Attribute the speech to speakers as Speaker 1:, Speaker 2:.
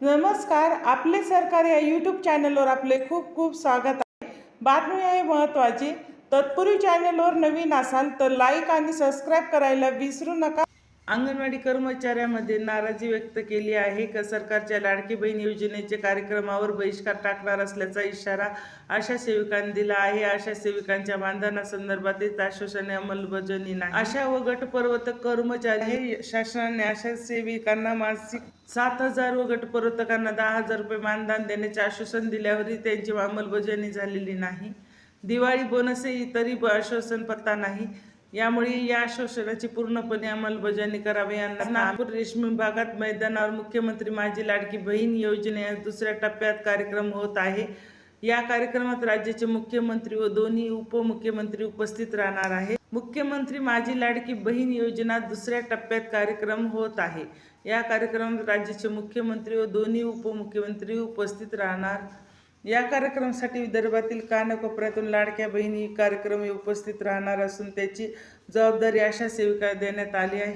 Speaker 1: नमस्कार आपले सरकार या यूट्यूब चॅनलवर आपले खूप खूप स्वागत आहे. बातमी आहे महत्त्वाची तत्पूर्वी चॅनलवर नवीन असाल तर लाईक आणि सबस्क्राईब करायला विसरू नका. अंगणवाडी कर्मचाऱ्यामध्ये नाराजी व्यक्त केली आहे. का सरकारच्या लाडकी बहीण योजनेचे कार्यक्रमावर बहिष्कार टाकणार असल्याचा इशारा आशा सेविकांनी दिला आहे. आशा सेविकांच्या बांधणासंदर्भातील आश्वासने अंमलबजावणी नाही. आशा व गटपर्वत कर्मचारी हे शासनाने आशा सेविकांना मासिक सात हजार व गटप्रवर्तकांना दहा हजार रुपये मानधन देण्याचे आश्वासन दिल्यावरही त्यांची अंमलबजावणी झालेली नाही. दिवाळी बोनसही तरी आश्वासन पत्ता नाही. यामुळे या आश्वासनाची पूर्णपणे अंमलबजावणी करावी यांना नागपूर रेशमी भागात मैदानावर मुख्यमंत्री माझी लाडकी बहीण योजने दुसऱ्या टप्प्यात कार्यक्रम होत आहे. या कार्यक्रमात राज्याचे मुख्यमंत्री व दोन्ही उपमुख्यमंत्री उपस्थित राहणार आहे मुख्यमंत्री माझी लाडकी बहीण योजना दुसऱ्या टप्प्यात कार्यक्रम होत आहे. या कार्यक्रमात राज्याचे मुख्यमंत्री व दोन्ही उपमुख्यमंत्री उपस्थित राहणार. या कार्यक्रमासाठी विदर्भातील कानकोपऱ्यातून लाडक्या बहिणी कार्यक्रम उपस्थित राहणार असून त्याची जबाबदारी अशा सेविका देण्यात आली आहे.